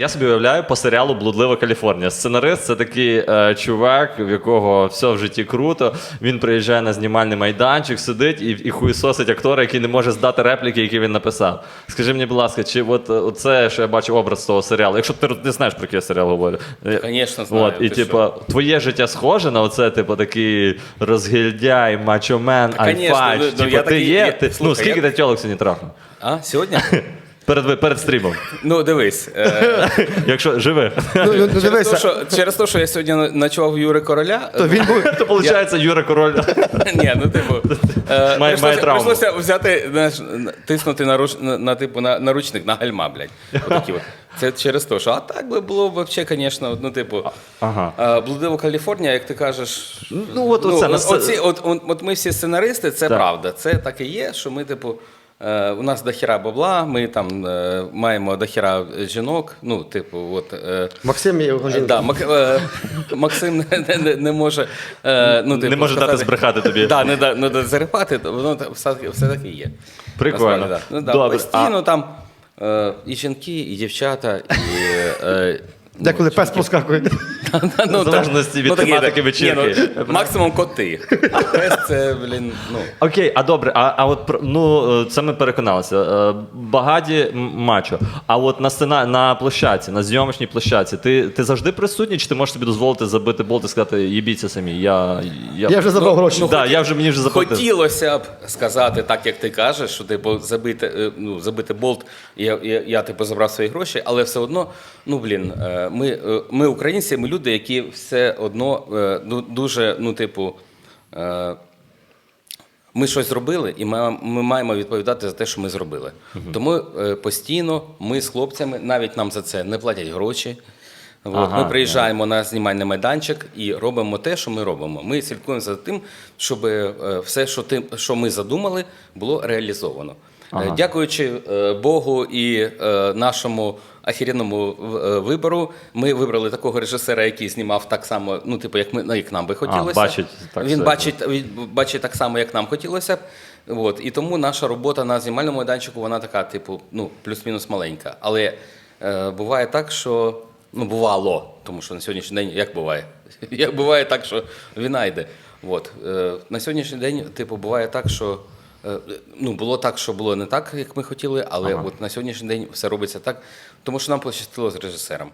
Я собі уявляю по серіалу Блудлива Каліфорнія. Сценарист це такий е, чувак, в якого все в житті круто. Він приїжджає на знімальний майданчик, сидить і, і хуїсосить актора, який не може здати репліки, які він написав. Скажи мені, будь ласка, чи от е, це, що я бачу образ того серіалу? Якщо ти не знаєш, про який я серіал говорю. Конечно, знаю, От, і типу, твоє життя схоже на оце, типу, такий розгільдяй, мачомен, альфач. ну, ну, Типу, ти є? Ти, ну, скільки я- ти тілок сьогодні трахнув? А, сьогодні? Перед, перед стрімом. Ну, дивись. Е, Якщо живи, Ну, ну, ну, через, те, що, через те, що я сьогодні ночував Юри Короля, то він був. то виходить Юра Король. Ні, ну типу. Має- Е, має прийшлося, травму. прийшлося взяти, знаєш, тиснути на, руч, на, на, типу, на, наручник, на гальма, блядь. Отакі от. Це через те, що а так би було б взагалі, звісно, ну, типу. Ага. е, Блудива Каліфорнія, як ти кажеш. Ну, от оце, на от, оці, от, от, от ми всі сценаристи, це Так. правда. Це так і є, що ми, типу. Е, у нас дохіра бабла, ми там е, маємо дохіра жінок. Ну, типу, от е, Максим його жінка. Да, Мак- е, Максим не, не, не може, е, ну, типу, Не може дати збрехати тобі. Да, не, да, не да, зарипати, воно все, все таки є. Прикольно. Насправді, да. Ну, да, Добре, Постійно там е, і жінки, і дівчата, і. Е, Деколи пес проскакує. В залежності від такі, тематики вечірки. Ні, ну, максимум коти. Пес це, блін, ну. Окей, а добре, а, а от ну е, це ми переконалися. Е, Багаті мачо. А от на сцена на площадці, на зйомочній площадці, ти, ти завжди присутній, чи ти можеш собі дозволити забити болт і сказати, їбіться самі? Я, я... Я вже забрав гроші. да, я вже мені вже заплатив. Хотілося б сказати так, як ти кажеш, що типу забити, е, ну, забити болт, я, я, я типу забрав свої гроші, але все одно, ну блін, ми, ми українці, ми люди, які все одно е, ну, дуже, ну, типу. е, Ми щось зробили, і ми, ми маємо відповідати за те, що ми зробили. Тому е, постійно ми з хлопцями, навіть нам за це не платять гроші. От, Ага, ми приїжджаємо на знімальний майданчик і робимо те, що ми робимо. Ми слідкуємо за тим, щоб все, що, ти, що ми задумали, було реалізовано. Е, Дякуючи е, Богу і е, нашому ахіренному е, вибору, ми вибрали такого режисера, який знімав так само, ну, типу, як, ми, як нам би хотілося. бачить так Він все. бачить, він бачить так само, як нам хотілося. От. І тому наша робота на знімальному майданчику, вона така, типу, ну, плюс-мінус маленька. Але е, буває так, що ну, бувало, тому що на сьогоднішній день як буває? Як буває так, що війна йде. От. Е, на сьогоднішній день, типу, буває так, що. Е, Ну, було так, що було не так, як ми хотіли, але от на сьогоднішній день все робиться так, тому що нам пощастило з режисером.